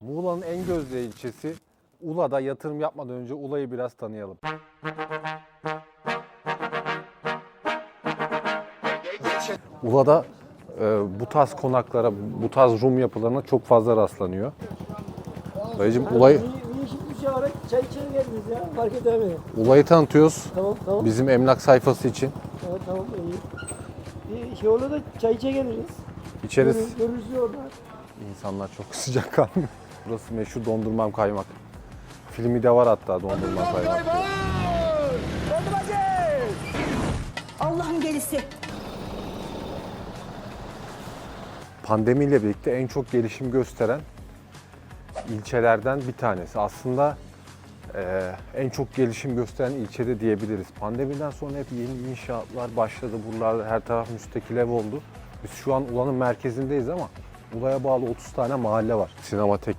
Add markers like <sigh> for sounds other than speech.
Muğla'nın en gözde ilçesi Ula'da yatırım yapmadan önce Ula'yı biraz tanıyalım. Ula'da e, bu tarz konaklara, bu tarz Rum yapılarına çok fazla rastlanıyor. Dayıcım Ula'yı, şey çay içeri geldiniz ya? Fark edemedim. Ula'yı tanıtıyoruz Tamam tamam. bizim emlak sayfası için. Tamam tamam iyi. Bir şey olur da çay içe geliriz. İçeriz. Görürüz, görürüz orada. İnsanlar çok <laughs> sıcakkanlı. Burası meşhur dondurmam kaymak. Filmi de var hatta dondurmam kaymak. Allah'ın gelisi. Pandemiyle birlikte en çok gelişim gösteren ilçelerden bir tanesi. Aslında eee, en çok gelişim gösteren ilçede diyebiliriz. Pandemiden sonra hep yeni inşaatlar başladı. Buralar her taraf müstakil ev oldu. Biz şu an Ula'nın merkezindeyiz ama Ula'ya bağlı 30 tane mahalle var. Sinematek